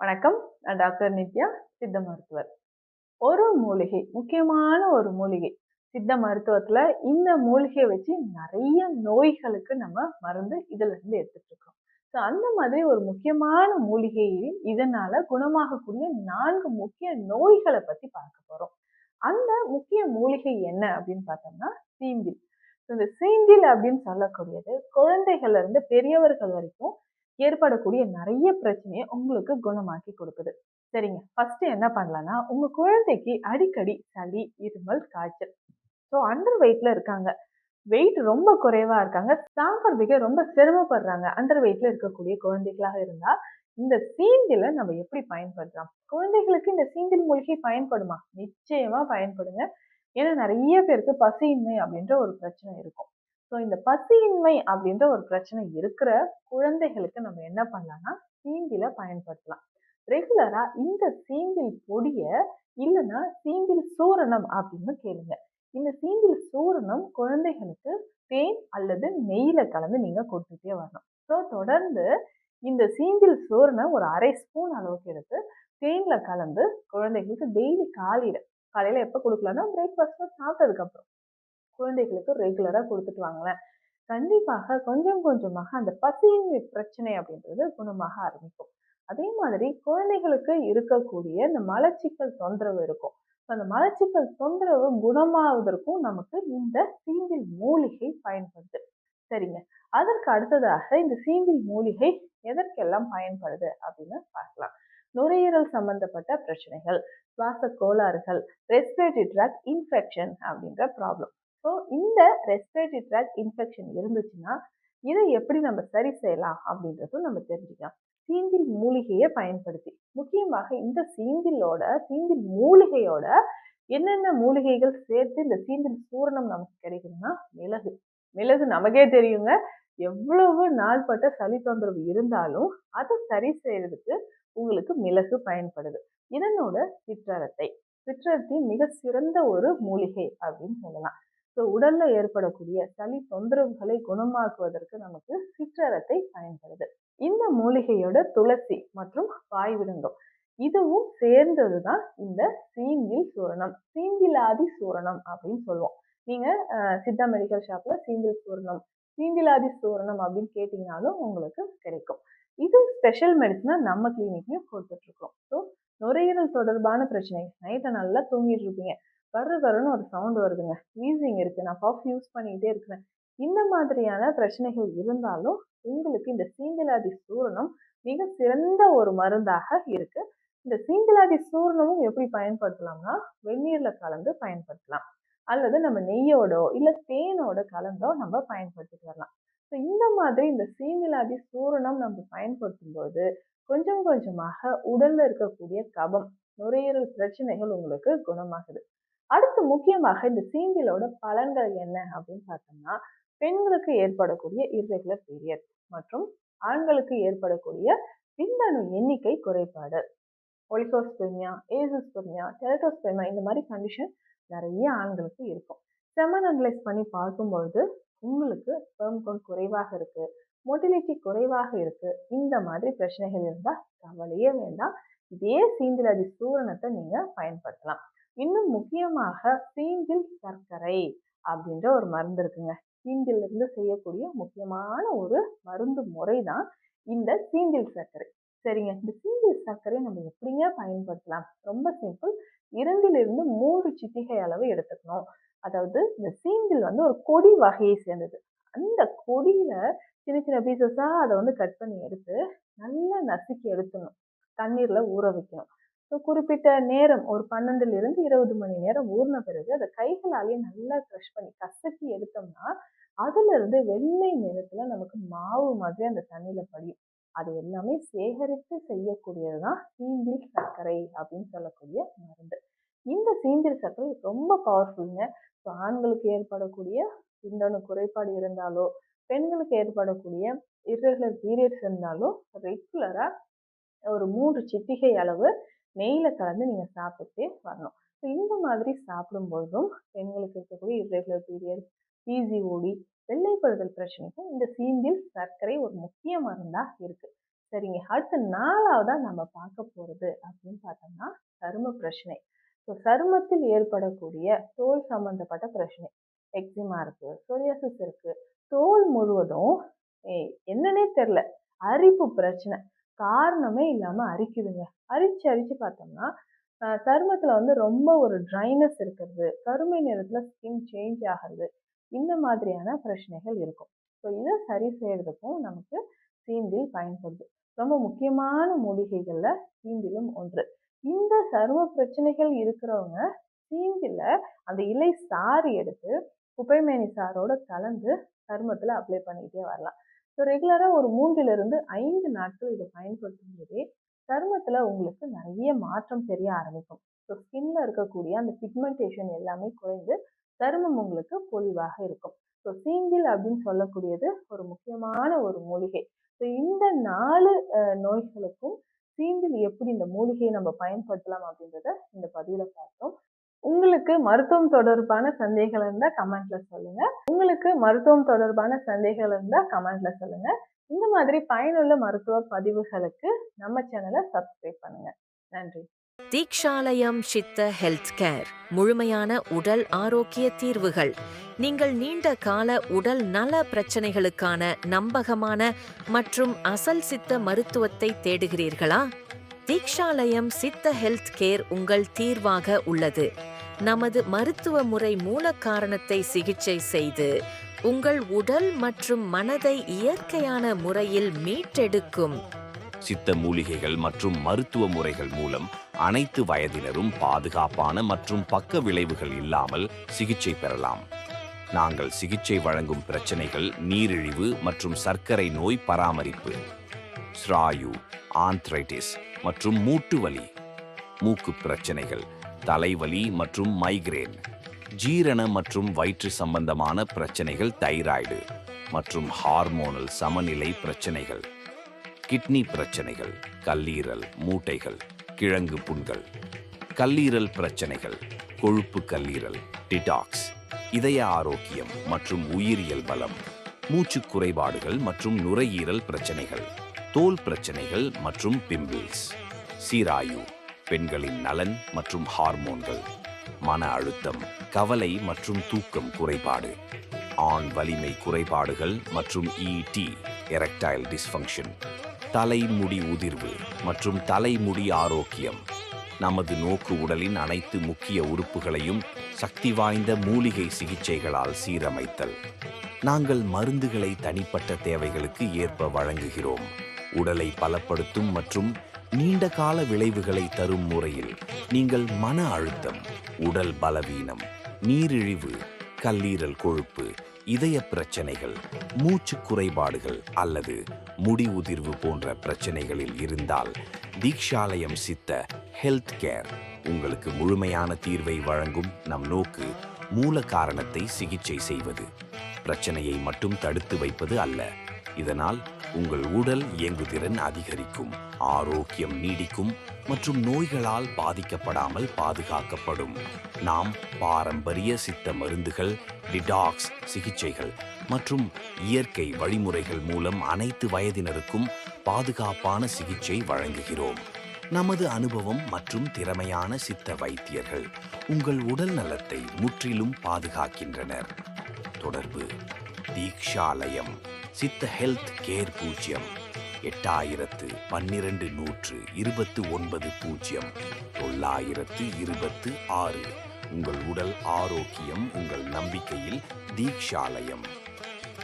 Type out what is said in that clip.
வணக்கம். நான் டாக்டர் நித்யா சித்த மருத்துவர். ஒரு மூலிகை முக்கியமான ஒரு மூலிகை சித்த மருத்துவத்துல இந்த மூலிகையை வச்சு நிறைய நோய்களுக்கு நம்ம மருந்து இதுல இருந்து எடுத்துட்டு இருக்கோம். ஸோ அந்த மாதிரி ஒரு முக்கியமான மூலிகையை இதனால குணமாகக்கூடிய நான்கு முக்கிய நோய்களை பத்தி பார்க்க போறோம். அந்த முக்கிய மூலிகை என்ன அப்படின்னு பார்த்தோம்னா சீந்தில். இந்த சீந்தில் அப்படின்னு சொல்லக்கூடியது குழந்தைகள்ல இருந்து பெரியவர்கள் வரைக்கும் ஏற்படக்கூடிய நிறைய பிரச்சனையை உங்களுக்கு குணமாக்கி கொடுக்குது. சரிங்க. ஃபர்ஸ்ட் என்ன பண்ணலாம்னா உங்க குழந்தைக்கு அடிக்கடி சளி இருமல் காய்ச்சல். ஸோ அண்டர் வெயிட்ல இருக்காங்க. வெயிட் ரொம்ப குறைவா இருக்காங்க. சாப்பிட்றதுக்கே ரொம்ப சிரமப்படுறாங்க. அண்டர் வெயிட்ல இருக்கக்கூடிய குழந்தைகளாக இருந்தா இந்த சீந்தில நம்ம எப்படி பயன்படுத்தலாம்? குழந்தைகளுக்கு இந்த சீந்தில் மூலிகை பயன்படுமா? நிச்சயமா பயன்படுங்க. ஏன்னா நிறைய பேருக்கு பசியின்மை அப்படின்ற ஒரு பிரச்சனை இருக்கும். ஸோ இந்த பசியின்மை அப்படின்ற ஒரு பிரச்சனை இருக்கிற குழந்தைகளுக்கு நம்ம என்ன பண்ணலாம்னா சீந்தில பயன்படுத்தலாம். ரெகுலரா இந்த சீந்தில் பொடிய இல்லைன்னா சீந்தில் சூரணம் அப்படின்னு கேளுங்க. இந்த சீந்தில் சூரணம் குழந்தைகளுக்கு தேன் அல்லது நெய்யில கலந்து நீங்க கொடுத்துட்டே வரணும். ஸோ தொடர்ந்து இந்த சீந்தில் சூரணம் ஒரு அரை ஸ்பூன் அளவுக்கு எடுத்து தேன்ல கலந்து குழந்தைகளுக்கு டெய்லி காலையில காலையில எப்போ கொடுக்கலாம்னா பிரேக்ஃபாஸ்ட் சாப்பிட்டதுக்கு அப்புறம். குழந்தைகளுக்கு ரெகுலரா கொடுத்துட்டு வாங்களேன். கண்டிப்பாக கொஞ்சம் கொஞ்சமாக அந்த பசியின்மை பிரச்சனை அப்படின்றது குணமாக ஆரம்பிக்கும். அதே மாதிரி குழந்தைகளுக்கு இருக்கக்கூடிய இந்த மலச்சிக்கல் தொந்தரவு இருக்கும். அந்த மலச்சிக்கல் தொந்தரவு குணமாவதற்கும் நமக்கு இந்த சீந்தில் மூலிகை பயன்படுது. சரிங்க. அதற்கு அடுத்ததாக இந்த சீந்தில் மூலிகை எதற்கெல்லாம் பயன்படுது அப்படின்னு பார்க்கலாம். நுரையீரல் சம்பந்தப்பட்ட பிரச்சனைகள் சுவாச கோளாறுகள் ரெஸ்பிரேட்டரி ட்ராக் இன்ஃபெக்ஷன் அப்படின்ற ப்ராப்ளம் ஸோ இந்த ரெஸ்பிரேட்டரி ட்ராக் இன்ஃபெக்ஷன் இருந்துச்சுன்னா இதை எப்படி நம்ம சரி செய்யலாம் அப்படின்றதும் நம்ம தெரிஞ்சுக்கலாம். சீந்தில் மூலிகையை பயன்படுத்தி. முக்கியமாக இந்த சீந்திலோட சீந்தில் மூலிகையோட என்னென்ன மூலிகைகள் சேர்த்து இந்த சீந்தில் சூரணம் நமக்கு கிடைக்குதுன்னா மிளகு. மிளகு நமக்கே தெரியுங்க. எவ்வளவு நாள்பட்ட சளி தொந்தரவு இருந்தாலும் அதை சரி செய்யறதுக்கு உங்களுக்கு மிளகு பயன்படுது. இதனோட சிற்றரத்தை. சிற்றரத்தின் மிக சிறந்த ஒரு மூலிகை அப்படின்னு சொல்லலாம். ஸோ உடல்ல ஏற்படக்கூடிய சளி தொந்தரவுகளை குணமாக்குவதற்கு நமக்கு சிற்றரத்தை பயன்படுது. இந்த மூலிகையோட துளசி மற்றும் வாய்விடுங்கம் இதுவும் சேர்ந்தது தான் இந்த சீந்தில் சூரணம். சீந்திலாதி சூரணம் அப்படின்னு சொல்லுவோம். நீங்க சித்தா மெடிக்கல் ஷாப்ல சீந்தில் சூரணம் சீந்திலாதி சூரணம் அப்படின்னு கேட்டீங்கனாலும் உங்களுக்கு கிடைக்கும். இது ஸ்பெஷல் மெடிசனா நம்ம கிளினிக்லயும் கொடுத்துட்டு இருக்கோம். ஸோ நுரையீரல் தொடர்பான பிரச்சனை. நைட்டை நல்லா தூங்கிட்டு இருப்பீங்க. வர்ற கருன்னு ஒரு சவுண்ட் வருதுங்க. வீசிங் இருக்கு. நான் பஃப் யூஸ் பண்ணிக்கிட்டே இருக்கிறேன். இந்த மாதிரியான பிரச்சனைகள் இருந்தாலும் உங்களுக்கு இந்த சீந்திலாதி சூரணம் மிக சிறந்த ஒரு மருந்தாக இருக்கு. இந்த சீந்திலாதி சூரணமும் எப்படி பயன்படுத்தலாம்னா வெந்நீரில் கலந்து பயன்படுத்தலாம். அல்லது நம்ம நெய்யோடோ இல்லை தேனோட கலந்தோ நம்ம பயன்படுத்திட்டு வரலாம். ஸோ இந்த மாதிரி இந்த சீமிலாதி சூரணம் நம்ம பயன்படுத்தும் போது கொஞ்சம் கொஞ்சமாக உடல்ல இருக்கக்கூடிய கபம் நுரையீரல் பிரச்சனைகள் உங்களுக்கு குணமாகுது. அடுத்து முக்கியமாக இந்த சீந்திலோட பலன்கள் என்ன அப்படின்னு பார்த்தோம்னா பெண்களுக்கு ஏற்படக்கூடிய இர்ரெகுலர் பீரியட் மற்றும் ஆண்களுக்கு ஏற்படக்கூடிய விந்தணு எண்ணிக்கை குறைபாடு. ஒலிகோஸ்பெர்மியா ஏசோஸ்பெர்மியா டெலட்டோஸ்பெர்மியா இந்த மாதிரி கண்டிஷன் நிறைய ஆண்களுக்கு இருக்கும். செமன் அனலைஸ் பண்ணி பார்க்கும்பொழுது உங்களுக்கு ஸ்பெர்ம் கவுண்ட் குறைவாக இருக்குது மொட்டிலிட்டி குறைவாக இருக்குது இந்த மாதிரி பிரச்சனைகள் இருந்தால் கவலையே வேண்டாம். இதே சீந்திலாதி சூரணத்தை நீங்கள் பயன்படுத்தலாம். இன்னும் முக்கியமாக தீங்கில் சர்க்கரை அப்படின்ற ஒரு மருந்து இருக்குங்க. சீந்தில் இருந்து செய்யக்கூடிய முக்கியமான ஒரு மருந்து முறை தான் இந்த தீங்கில் சர்க்கரை. சரிங்க. இந்த சீந்தில் சர்க்கரையை நம்ம எப்படிங்க பயன்படுத்தலாம்? ரொம்ப சிம்பிள். இரண்டிலிருந்து மூன்று சிட்டிகை அளவு எடுத்துக்கணும். அதாவது இந்த சீந்தில் வந்து ஒரு கொடி வகையை சேர்ந்தது. அந்த கொடியில சின்ன சின்ன பீசஸா அதை வந்து கட் பண்ணி எடுத்து நல்லா நசுக்கி எடுத்துடணும். தண்ணீர்ல ஊற வைக்கணும். ஸோ குறிப்பிட்ட நேரம் ஒரு பன்னெண்டுலேருந்து இருபது மணி நேரம் ஊறின பிறகு அதை கைகளாலேயே நல்லா க்ரஷ் பண்ணி கசக்கி எடுத்தோம்னா அதுலேருந்து வெள்ளை நேரத்தில் நமக்கு மாவு மாதிரி அந்த தண்ணியில் படியும். அது எல்லாமே சேகரித்து செய்யக்கூடியது தான் சீந்தில் சர்க்கரை அப்படின்னு சொல்லக்கூடிய மருந்து. இந்த சீந்தில் சர்க்கரை ரொம்ப பவர்ஃபுல்லுங்க ஸோ ஆண்களுக்கு ஏற்படக்கூடிய விந்தணு குறைபாடு இருந்தாலோ பெண்களுக்கு ஏற்படக்கூடிய இரகுலர் பீரியட்ஸ் இருந்தாலும் ரெகுலராக ஒரு மூன்று சிட்டிகை அளவு நெய்யில் கலந்து நீங்கள் சாப்பிட்டுட்டே வரணும். ஸோ இந்த மாதிரி சாப்பிடும்பொழுதும் பெண்களுக்கு இருக்கக்கூடிய இர்ரெகுலர் பீரியட் பிசிஓடி வெள்ளைப்படுதல் பிரச்சனைக்கும் இந்த சீந்தில் சர்க்கரை ஒரு முக்கிய மருந்தாக இருக்கு. சரிங்க. அடுத்து நாலாவதாக நம்ம பார்க்க போகிறது அப்படின்னு பார்த்தோம்னா சரும பிரச்சனை. ஸோ சருமத்தில் ஏற்படக்கூடிய தோல் சம்மந்தப்பட்ட பிரச்சனை. எக்ஸிமா இருக்கு சொரியாசிஸ் இருக்கு. தோல் முழுவதும் என்னன்னே தெரில அரிப்பு பிரச்சனை. காரணமே இல்லாமல் அரிக்குதுங்க. அரிச்சு அரிச்சு பார்த்தோம்னா சருமத்தில் வந்து ரொம்ப ஒரு ட்ரைனஸ் இருக்கிறது. கருமை நிறத்தில் ஸ்கின் சேஞ்ச் ஆகிறது. இந்த மாதிரியான பிரச்சனைகள் இருக்கும். ஸோ இதை சரி செய்கிறதுக்கும் நமக்கு சீந்தில் பயன்படுது. ரொம்ப முக்கியமான மூலிகைகளில் சீந்திலும் ஒன்று. இந்த சரும பிரச்சனைகள் இருக்கிறவங்க சீந்தில அந்த இலை சாறு எடுத்து குப்பைமேனி சாரோட கலந்து சருமத்தில் அப்ளை பண்ணிக்கிட்டே வரலாம். ஸோ ரெகுலராக ஒரு மூன்றிலிருந்து ஐந்து நாட்கள் இதை பயன்படுத்தும் போதே சருமத்தில் உங்களுக்கு நிறைய மாற்றம் தெரிய ஆரம்பிக்கும். ஸோ ஸ்கின்ல இருக்கக்கூடிய அந்த பிக்மெண்டேஷன் எல்லாமே குறைந்து சருமம் உங்களுக்கு பொலிவாக இருக்கும். ஸோ சீந்தில் அப்படின்னு சொல்லக்கூடியது ஒரு முக்கியமான ஒரு மூலிகை. ஸோ இந்த நாலு நோய்களுக்கும் சீந்தில் எப்படி இந்த மூலிகையை நம்ம பயன்படுத்தலாம் அப்படின்றத இந்த பதிவில் பார்த்தோம். உங்களுக்கு மருத்துவம் தொடர்பான சந்தேகங்கள் இருந்தால் கமெண்ட்ல சொல்லுங்க. உங்களுக்கு மருத்துவம் தொடர்பான சந்தேகங்கள் இருந்தால் கமெண்ட்ல சொல்லுங்க. இந்த மாதிரி பயனுள்ள மருத்துவ பதிவுகளுக்கு நம்ம சேனலை சப்ஸ்கிரைப் பண்ணுங்க. நன்றி. தீக்ஷாலயம் சித்த ஹெல்த் கேர் முழுமையான உடல் ஆரோக்கிய தீர்வுகள். நீங்கள் நீண்ட கால உடல் நல பிரச்சனைகளுக்கான நம்பகமான மற்றும் அசல் சித்த மருத்துவத்தை தேடுகிறீர்களா? தீக்ஷாலயம் சித்த ஹெல்த் கேர் உங்கள் தீர்வாக உள்ளது. நமது மருத்துவ முறை மூல காரணத்தை சிகிச்சை செய்து உங்கள் உடல் மற்றும் மனதை இயற்கையான முறையில் மீட்டெடுக்கும். சித்த மூலிகைகள் மற்றும் மருத்துவ முறைகள் மூலம் அனைத்து வயதினரும் பாதுகாப்பான மற்றும் பக்க விளைவுகள் இல்லாமல் சிகிச்சை பெறலாம். நாங்கள் சிகிச்சை வழங்கும் பிரச்சனைகள் நீரிழிவு மற்றும் சர்க்கரை நோய் பராமரிப்பு. ஸ்ராயு ஆந்த்ரைட்டிஸ் மற்றும் மூட்டு வலி மூக்கு பிரச்சனைகள் தலைவலி மற்றும் மைக்ரேன் ஜீரண மற்றும் வயிற்று சம்பந்தமான பிரச்சனைகள் தைராய்டு மற்றும் ஹார்மோனல் சமநிலை பிரச்சனைகள் கிட்னி பிரச்சனைகள் கல்லீரல் மூட்டைகள் கிழங்கு புண்கள் கல்லீரல் பிரச்சனைகள் கொழுப்பு கல்லீரல் டிடாக்ஸ் இதய ஆரோக்கியம் மற்றும் உயிரியல் பலம் மூச்சு குறைபாடுகள் மற்றும் நுரையீரல் பிரச்சனைகள். தோல் பிரச்சனைகள் மற்றும் பிம்பிள்ஸ் சீராயு பெண்களின் நலன் மற்றும் ஹார்மோன்கள் மன அழுத்தம் கவலை மற்றும் தூக்கம் குறைபாடு ஆண் வலிமை குறைபாடுகள் மற்றும் இடி எரக்டைல் டிஸ்ஃபங்க்ஷன் தலைமுடி உதிர்வு மற்றும் தலைமுடி ஆரோக்கியம் நமது நோக்கு உடலின் அனைத்து முக்கிய உறுப்புகளையும் சக்தி வாய்ந்த மூலிகை சிகிச்சைகளால் சீரமைத்தல். நாங்கள் மருந்துகளை தனிப்பட்ட தேவைகளுக்கு ஏற்ப வழங்குகிறோம். உடலை பலப்படுத்தும் மற்றும் நீண்ட கால விளைவுகளை தரும் முறையில் நீங்கள் மன அழுத்தம் உடல் பலவீனம் நீரிழிவு கல்லீரல் கொழுப்பு இதய பிரச்சனைகள் மூச்சு குறைபாடுகள் அல்லது முடி உதிர்வு போன்ற பிரச்சனைகளில் இருந்தால் தீக்ஷாலயம் சித்த ஹெல்த் கேர் உங்களுக்கு முழுமையான தீர்வை வழங்கும் நம் நோக்கு மூல காரணத்தை சிகிச்சை செய்வது. பிரச்சனையை மட்டும் தடுத்து வைப்பது அல்ல. இதனால் உங்கள் உடல் இயங்குதிறன் அதிகரிக்கும் ஆரோக்கியம் நீடிக்கும் மற்றும் நோய்களால் பாதிக்கப்படாமல் பாதுகாக்கப்படும். நாம் பாரம்பரிய சித்த மருந்துகள் டிடாக்ஸ் சிகிச்சைகள் மற்றும் இயற்கை வழிமுறைகள் மூலம் அனைத்து வயதினருக்கும் பாதுகாப்பான சிகிச்சை வழங்குகிறோம். நமது அனுபவம் மற்றும் திறமையான சித்த வைத்தியர்கள் உங்கள் உடல் நலத்தை முற்றிலும் பாதுகாக்கின்றனர். தொடர்பு. தீக்ஷாலயம். சித்த ஹெல்த் கேர் பூஜ்ஜியம் எட்டாயிரத்து பன்னிரண்டு நூற்று இருபத்து ஒன்பது பூஜ்ஜியம் தொள்ளாயிரத்து இருபத்து ஆறு. உங்கள் உடல் ஆரோக்கியம் உங்கள் நம்பிக்கையில் தீக்ஷாலயம்.